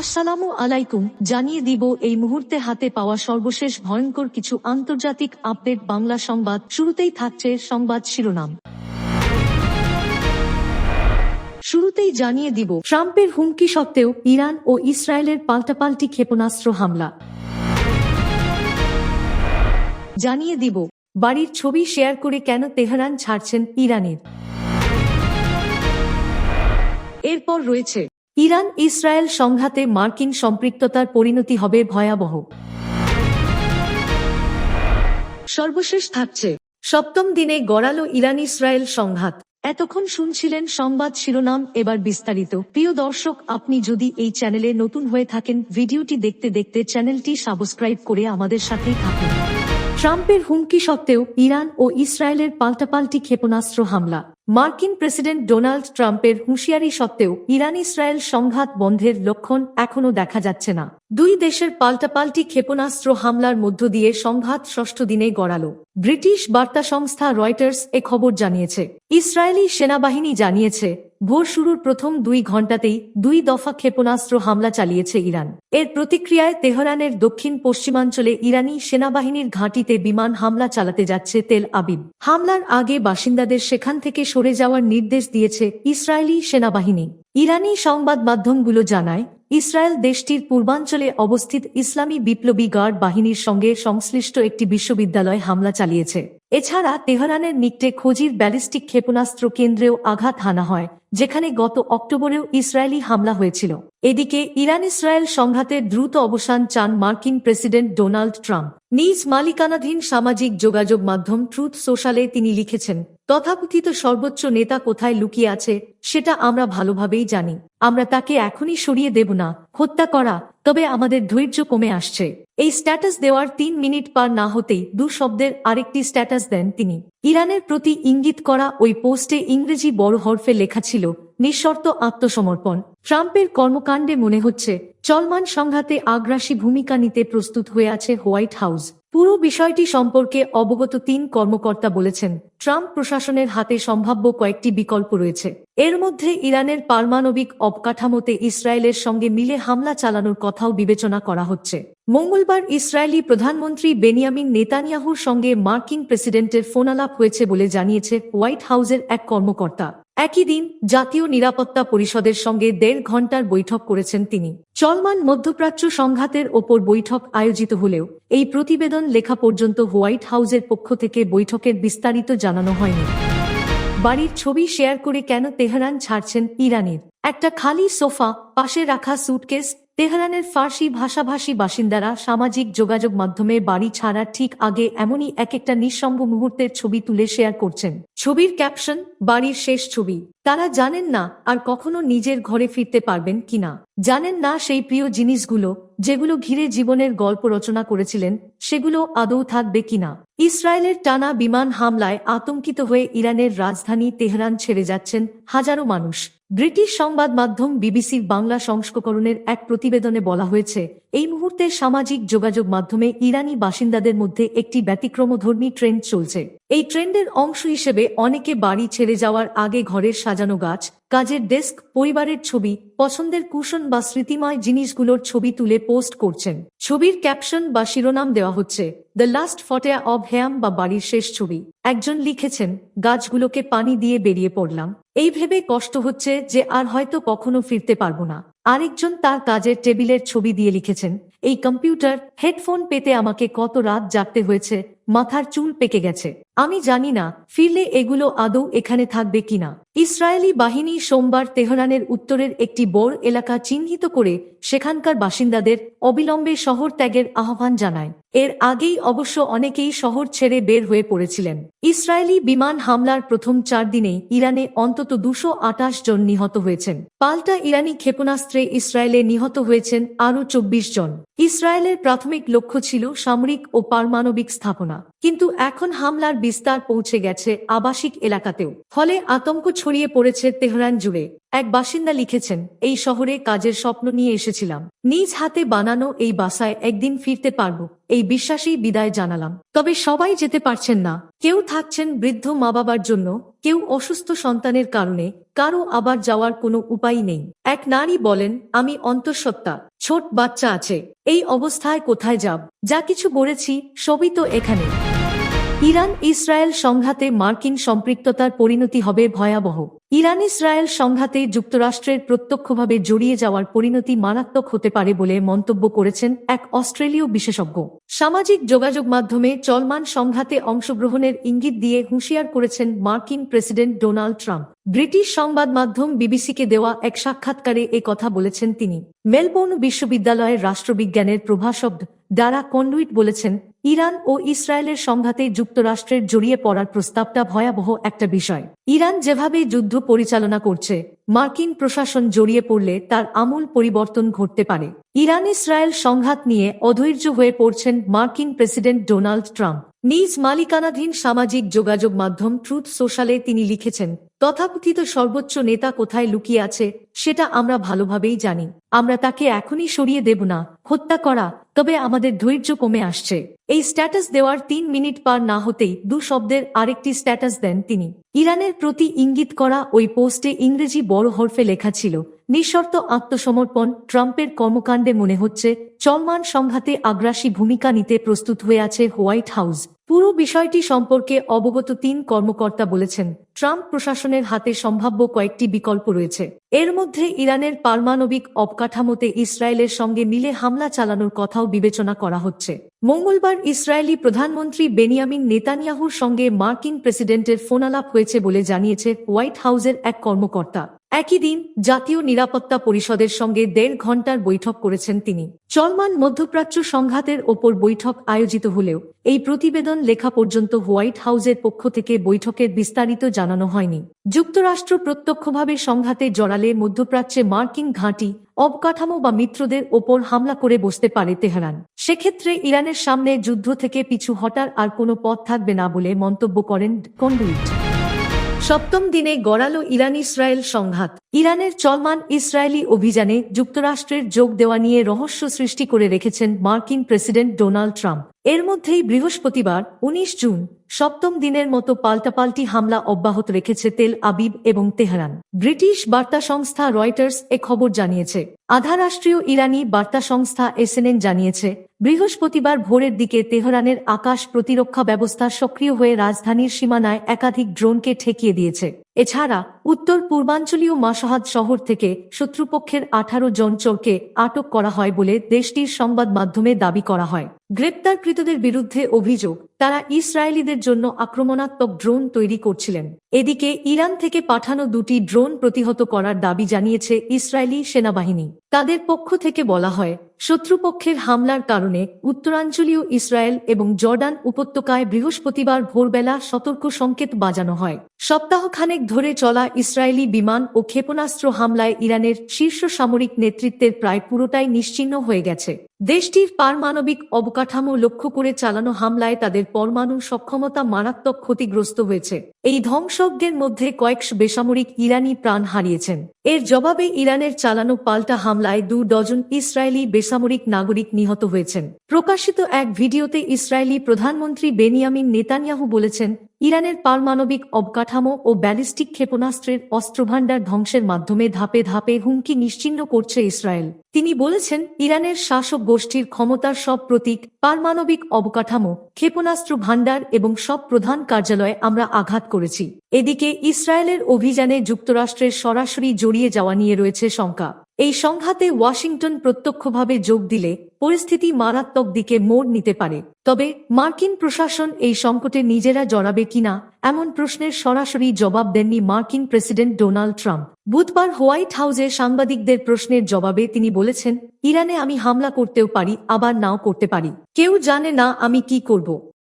আসসালামু আলাইকুম, জানিয়ে দিব এই মুহূর্তে হাতে পাওয়া সর্বশেষ ভয়ঙ্কর কিছু আন্তর্জাতিক আপডেট বাংলা সংবাদ। শুরুতেই থাকছে সংবাদ শিরোনাম। শুরুতেই জানিয়ে দিব, ট্রাম্পের হুমকি সত্ত্বেও ইরান ও ইসরায়েলের পাল্টাপাল্টি ক্ষেপণাস্ত্র হামলা। জানিয়ে দিব, বাড়ির ছবি শেয়ার করে কেন তেহরান ছাড়ছেন ইরানের। এরপর রয়েছে ইরান ইসরায়েল সংঘাতে মার্কিন সম্পৃক্ততার পরিণতি হবে ভয়াবহ। সর্বশেষ থাকছে। সপ্তম দিনে গড়ালো ইরান ইসরায়েল সংঘাত। এতক্ষণ শুনছিলেন সংবাদ শিরোনাম এবার বিস্তারিত। প্রিয় দর্শক আপনি যদি এই চ্যানেলে নতুন হয়ে থাকেন ভিডিওটি দেখতে দেখতে চ্যানেলটি সাবস্ক্রাইব করে আমাদের সাথেই থাকুন। ট্রাম্পের হুমকি সত্ত্বেও ইরান ও ইসরায়েলের পাল্টাপাল্টি ক্ষেপণাস্ত্র হামলা। মার্কিন প্রেসিডেন্ট ডোনাল্ড ট্রাম্পের হুঁশিয়ারি সত্ত্বেও ইরান ইসরায়েল সংঘাত বন্ধের লক্ষণ এখনও দেখা যাচ্ছে না। দুই দেশের পাল্টাপাল্টি ক্ষেপণাস্ত্র হামলার মধ্য দিয়ে সংঘাত ষষ্ঠ দিনে গড়াল। ব্রিটিশ বার্তা সংস্থা রয়টার্স এ খবর জানিয়েছে। ইসরায়েলি সেনাবাহিনী জানিয়েছে, ভোর শুরুর প্রথম দুই ঘণ্টাতেই দুই দফা ক্ষেপণাস্ত্র হামলা চালিয়েছে ইরান। এর প্রতিক্রিয়ায় তেহরানের দক্ষিণ পশ্চিমাঞ্চলে ইরানি সেনাবাহিনীর ঘাঁটিতে বিমান হামলা চালাতে যাচ্ছে তেল আবিব। হামলার আগে বাসিন্দাদের সেখান থেকে সরে যাওয়ার নির্দেশ দিয়েছে ইসরায়েলি সেনাবাহিনী। ইরানি সংবাদ মাধ্যমগুলো জানায় ইসরায়েল দেশটির পূর্বাঞ্চলে অবস্থিত ইসলামী বিপ্লবী গার্ড বাহিনীর সঙ্গে সংশ্লিষ্ট একটি বিশ্ববিদ্যালয় হামলা চালিয়েছে। এছাড়া তেহরানের নিকটে খোঁজির ব্যালিস্টিক ক্ষেপণাস্ত্র কেন্দ্রেও আঘাত হানা হয়, যেখানে গত অক্টোবরেও ইসরায়েলি হামলা হয়েছিল। এদিকে ইরান ইসরায়েল সংঘাতের দ্রুত অবসান চান মার্কিন প্রেসিডেন্ট ডোনাল্ড ট্রাম্প। নিজ মালিকানাধীন সামাজিক যোগাযোগ মাধ্যম ট্রুথ সোশ্যালে তিনি লিখেছেন, তথাকথিত সর্বোচ্চ নেতা কোথায় লুকিয়ে আছে, সেটা আমরা ভালোভাবেই জানি। আমরা তাকে এখনই সরিয়ে দেব না, হত্যা করা, তবে আমাদের ধৈর্য কমে আসছে। এই স্ট্যাটাস দেওয়ার তিন মিনিট পার না হতেই দু শব্দের আরেকটি স্ট্যাটাস দেন তিনি। ইরানের প্রতি ইঙ্গিত করা ওই পোস্টে ইংরেজি বড় হরফে লেখা ছিল, নিঃশর্ত আত্মসমর্পণ। ট্রাম্পের কর্মকাণ্ডে মনে হচ্ছে, চলমান সংঘাতে আগ্রাসী ভূমিকা নিতে প্রস্তুত হয়ে আছে হোয়াইট হাউস। পুরো বিষয়টি সম্পর্কে অবগত তিন কর্মকর্তা বলেছেন, ট্রাম্প প্রশাসনের হাতে সম্ভাব্য কয়েকটি বিকল্প রয়েছে। এর মধ্যে ইরানের পারমাণবিক অবকাঠামোতে ইসরায়েলের সঙ্গে মিলে হামলা চালানোর কথাও বিবেচনা করা হচ্ছে। মঙ্গলবার ইসরায়েলি প্রধানমন্ত্রী বেনিয়ামিন নেতানিয়াহুর সঙ্গে মার্কিন প্রেসিডেন্টের ফোনালাপ হয়েছে বলে জানিয়েছে হোয়াইট হাউসের এক কর্মকর্তা। একই দিন জাতীয় নিরাপত্তা পরিষদের সঙ্গে দেড় ঘণ্টার বৈঠক করেছেন তিনি। চলমান মধ্যপ্রাচ্য সংঘাতের ওপর বৈঠক আয়োজিত হলেও এই প্রতিবেদন লেখা পর্যন্ত হোয়াইট হাউসের পক্ষ থেকে বৈঠকের বিস্তারিত জানানো হয়নি। বাড়ির ছবি শেয়ার করে কেন তেহরান ছাড়ছেন ইরানের? একটা খালি সোফা পাশে রাখা সুটকেস তেহরানের ফার্সি ভাষাভাষী বাসিন্দারা সামাজিক যোগাযোগ মাধ্যমে বাড়ি ছাড়ার ঠিক আগে এমনই এক একটা নিঃসঙ্গ মুহূর্তের ছবি তুলে শেয়ার করছেন। ছবির ক্যাপশন বাড়ির শেষ ছবি। তারা জানেন না আর কখনো নিজের ঘরে ফিরতে পারবেন কিনা। জানেন না সেই প্রিয় জিনিসগুলো, যেগুলো ঘিরে জীবনের গল্প রচনা করেছিলেন, সেগুলো আদৌ থাকবে কিনা। ইসরায়েলের টানা বিমান হামলায় আতঙ্কিত হয়ে ইরানের রাজধানী তেহরান ছেড়ে যাচ্ছেন হাজারো মানুষ। ব্রিটিশ সংবাদ মাধ্যম বিবিসির বাংলা সংস্করণের এক প্রতিবেদনে বলা হয়েছে এই মুহূর্তে সামাজিক যোগাযোগ মাধ্যমে ইরানি বাসিন্দাদের মধ্যে একটি ব্যতিক্রমধর্মী ট্রেন্ড চলছে। এই ট্রেন্ডের অংশ হিসেবে অনেকে বাড়ি ছেড়ে যাওয়ার আগে ঘরের সাজানো গাছ কাজের ডেস্ক, পরিবারের ছবি, পছন্দের কুশন বা স্মৃতিময় জিনিসগুলোর ছবি তুলে পোস্ট করছেন। ছবির ক্যাপশন বা শিরোনাম দেওয়া হচ্ছে, দ্য লাস্ট ফটেয়া অব হ্যাম বা বাড়ির শেষ ছবি। একজন লিখেছেন, গাছগুলোকে পানি দিয়ে বেরিয়ে পড়লাম। এই ভেবে কষ্ট হচ্ছে যে আর হয়তো কখনো ফিরতে পারব না। আরেকজন তার কাজের টেবিলের ছবি দিয়ে লিখেছেন, এই কম্পিউটার, হেডফোন পেতে আমাকে কত রাত জাগতে হয়েছে মাথার চুল পেকে গেছে। আমি জানি না, ফিরলে এগুলো আদৌ এখানে থাকবে কিনা। ইসরায়েলি বাহিনী সোমবার তেহরানের উত্তরের একটি বড় এলাকা চিহ্নিত করে সেখানকার বাসিন্দাদের অবিলম্বে শহর ত্যাগের আহ্বান জানায়। এর আগেই অবশ্য অনেকেই শহর ছেড়ে বের হয়ে পড়েছিলেন। ইসরায়েলি বিমান হামলার প্রথম চার দিনেই ইরানে অন্তত দুশো আটাশ জন নিহত হয়েছেন। পাল্টা ইরানি ক্ষেপণাস্ত্রে ইসরায়েলে নিহত হয়েছেন আরও চব্বিশ জন। ইসরায়েলের প্রাথমিক লক্ষ্য ছিল সামরিক ও পারমাণবিক স্থাপনা। কিন্তু এখন হামলার বিস্তার পৌঁছে গেছে আবাসিক এলাকাতেও। ফলে আতঙ্ক ছড়িয়ে পড়েছে তেহরান জুড়ে। এক বাসিন্দা লিখেছেন, এই শহরে কাজের স্বপ্ন নিয়ে এসেছিলাম। নিজ হাতে বানানো এই বাসায় একদিন ফিরতে পারব। এই বিশ্বাসেই বিদায় জানালাম। তবে সবাই যেতে পারছেন না। কেউ থাকছেন বৃদ্ধ মা বাবার জন্য, কেউ অসুস্থ সন্তানের কারণে, কারও আবার যাওয়ার কোনো উপায় নেই। এক নারী বলেন, আমি অন্তঃসত্ত্বা, ছোট বাচ্চা আছে। এই অবস্থায় কোথায় যাব? যা কিছু বলেছি, সবই তো এখানে। ইরান ইসরায়েল সংঘাতে মার্কিন সম্পৃক্ততার পরিণতি হবে ভয়াবহ। ইরান ইসরায়েল সংঘাতে যুক্তরাষ্ট্রের প্রত্যক্ষভাবে জড়িয়ে যাওয়ার পরিণতি মারাত্মক হতে পারে বলে মন্তব্য করেছেন এক অস্ট্রেলীয় বিশেষজ্ঞ। সামাজিক যোগাযোগ মাধ্যমে চলমান সংঘাতে অংশগ্রহণের ইঙ্গিত দিয়ে হুঁশিয়ার করেছেন মার্কিন প্রেসিডেন্ট ডোনাল্ড ট্রাম্প। ব্রিটিশ সংবাদ মাধ্যম বিবিসিকে দেওয়া এক সাক্ষাৎকারে এ কথা বলেছেন তিনি। মেলবোর্ন বিশ্ববিদ্যালয়ের রাষ্ট্রবিজ্ঞানের প্রভাষক ডারা কন্ডুইট বলেছেন ইরান ও ইসরায়েলের সংঘাতে যুক্তরাষ্ট্রের জড়িয়ে পড়ার প্রস্তাবটা ভয়াবহ একটা বিষয়। ইরান যেভাবে যুদ্ধ পরিচালনা করছে, মার্কিন প্রশাসন জড়িয়ে পড়লে তার আমূল পরিবর্তন ঘটতে পারে। ইরান ইসরায়েল সংঘাত নিয়ে অধৈর্য হয়ে পড়ছেন মার্কিন প্রেসিডেন্ট ডোনাল্ড ট্রাম্প। নিজ মালিকানাধীন সামাজিক যোগাযোগ মাধ্যম ট্রুথ সোশ্যালে তিনি লিখেছেন তথাকথিত সর্বোচ্চ নেতা কোথায় লুকিয়ে আছে, সেটা আমরা ভালোভাবেই জানি। আমরা তাকে এখনই সরিয়ে দেব না, হত্যা করা, তবে আমাদের ধৈর্য কমে আসছে। এই স্ট্যাটাস দেওয়ার তিন মিনিট পার না হতেই দু শব্দের আরেকটি স্ট্যাটাস দেন তিনি। ইরানের প্রতি ইঙ্গিত করা ওই পোস্টে ইংরেজি বড় হরফে লেখা ছিল, নিঃশর্ত আত্মসমর্পণ, ট্রাম্পের কর্মকাণ্ডে মনে হচ্ছে, চলমান সংঘাতে আগ্রাসী ভূমিকা নিতে প্রস্তুত হয়ে আছে হোয়াইট হাউস। পুরো বিষয়টি সম্পর্কে অবগত তিন কর্মকর্তা বলেছেন ট্রাম্প প্রশাসনের হাতে সম্ভাব্য কয়েকটি বিকল্প রয়েছে। এর মধ্যে ইরানের পারমাণবিক অবকাঠামোতে ইসরায়েলের সঙ্গে মিলে হামলা চালানোর কথাও বিবেচনা করা হচ্ছে। মঙ্গলবার ইসরায়েলি প্রধানমন্ত্রী বেনিয়ামিন নেতানিয়াহুর সঙ্গে মার্কিন প্রেসিডেন্টের ফোনালাপ হয়েছে বলে জানিয়েছে হোয়াইট হাউসের এক কর্মকর্তা। একই দিন জাতীয় নিরাপত্তা পরিষদের সঙ্গে দেড় ঘণ্টার বৈঠক করেছেন তিনি। চলমান মধ্যপ্রাচ্য সংঘাতের ওপর বৈঠক আয়োজিত হলেও এই প্রতিবেদন লেখা পর্যন্ত হোয়াইট হাউসের পক্ষ থেকে বৈঠকের বিস্তারিত জানানো হয়নি। যুক্তরাষ্ট্র প্রত্যক্ষভাবে সংঘাতে জড়ালে মধ্যপ্রাচ্যে মার্কিন ঘাঁটি, অবকাঠামো বা মিত্রদের ওপর হামলা করে বসতে পারে তেহরান। সেক্ষেত্রে ইরানের সামনে যুদ্ধ থেকে পিছু হটার আর কোনো পথ থাকবে না বলে মন্তব্য করেন কন্ডুইট। সপ্তম দিনে গড়ালো ইরান ইসরায়েল সংঘাত। ইরানের চলমান ইসরায়েলি অভিযানে যুক্তরাষ্ট্রের যোগ দেওয়া নিয়ে রহস্য সৃষ্টি করে রেখেছেন মার্কিন প্রেসিডেন্ট ডোনাল্ড ট্রাম্প। এর মধ্যেই বৃহস্পতিবার ১৯ জুন সপ্তম দিনের মতো পাল্টাপাল্টি হামলা অব্যাহত রেখেছে তেল আবিব এবং তেহরান। ব্রিটিশ বার্তা সংস্থা রয়টার্স এ খবর জানিয়েছে। আধারাষ্ট্রীয় ইরানি বার্তা সংস্থা এসএনএন জানিয়েছে, বৃহস্পতিবার ভোরের দিকে তেহরানের আকাশ প্রতিরক্ষা ব্যবস্থা সক্রিয় হয়ে রাজধানীর সীমানায় একাধিক ড্রোনকে ঠেকিয়ে দিয়েছে। এছাড়া, উত্তর পূর্বাঞ্চলীয় মাসাহাদ শহর থেকে শত্রুপক্ষের আঠারো জন চোরকে আটক করা হয় বলে দেশটির সংবাদ মাধ্যমে দাবি করা হয়। গ্রেপ্তারকৃতদের বিরুদ্ধে অভিযোগ, তারা ইসরায়েলিদের জন্য আক্রমণাত্মক ড্রোন তৈরি করছিলেন। এদিকে ইরান থেকে পাঠানো দুটি ড্রোন প্রতিহত করার দাবি জানিয়েছে ইসরায়েলি সেনাবাহিনী। তাদের পক্ষ থেকে বলা হয়, শত্রুপক্ষের হামলার কারণে উত্তরাঞ্চলীয় ইসরায়েল এবং জর্ডান উপত্যকায় বৃহস্পতিবার ভোরবেলা সতর্ক সংকেত বাজানো হয়। সপ্তাহখানেক ধরে চলা ইসরায়েলি বিমান ও ক্ষেপণাস্ত্র হামলায় ইরানের শীর্ষ সামরিক নেতৃত্বের প্রায় পুরোটাই নিশ্চিহ্ন হয়ে গেছে। দেশটির পারমাণবিক অবকাঠামো লক্ষ্য করে চালানো হামলায় তাদের পরমাণু সক্ষমতা মারাত্মক ক্ষতিগ্রস্ত হয়েছে। এই ধ্বংসজ্ঞের মধ্যে কয়েকশ বেসামরিক ইরানি প্রাণ হারিয়েছেন। এর জবাবে ইরানের চালানো পাল্টা হামলায় দু ডজন ইসরায়েলি বেসামরিক নাগরিক নিহত হয়েছেন। প্রকাশিত এক ভিডিওতে ইসরায়েলি প্রধানমন্ত্রী বেনিয়ামিন নেতানিয়াহু বলেছেন, ইরানের পারমাণবিক অবকাঠামো ও ব্যালিস্টিক ক্ষেপণাস্ত্রের অস্ত্রভাণ্ডার ধ্বংসের মাধ্যমে ধাপে ধাপে হুমকি নিশ্চিহ্ন করছে ইসরায়েল। তিনি বলেছেন, ইরানের শাসক গোষ্ঠীর ক্ষমতার সব প্রতীক, পারমাণবিক অবকাঠামো, ক্ষেপণাস্ত্র ভাণ্ডার এবং সব প্রধান কার্যালয়ে আমরা আঘাত করেছি। এদিকে ইসরায়েলের অভিযানে যুক্তরাষ্ট্রের সরাসরি জড়িয়ে যাওয়া নিয়ে রয়েছে শঙ্কা। এই সংঘাতে ওয়াশিংটন প্রত্যক্ষভাবে যোগ দিলে পরিস্থিতি মারাত্মক দিকে মোড় নিতে পারে। তবে মার্কিন প্রশাসন এই সংকটে নিজেরা জড়াবে কিনা, এমন প্রশ্নের সরাসরি জবাব দেননি মার্কিন প্রেসিডেন্ট ডোনাল্ড ট্রাম্প। বুধবার হোয়াইট হাউসে সাংবাদিকদের প্রশ্নের জবাবে তিনি বলেছেন, ইরানে আমি হামলা করতেও পারি, আবার নাও করতে পারি। কেউ জানে না আমি কি করব।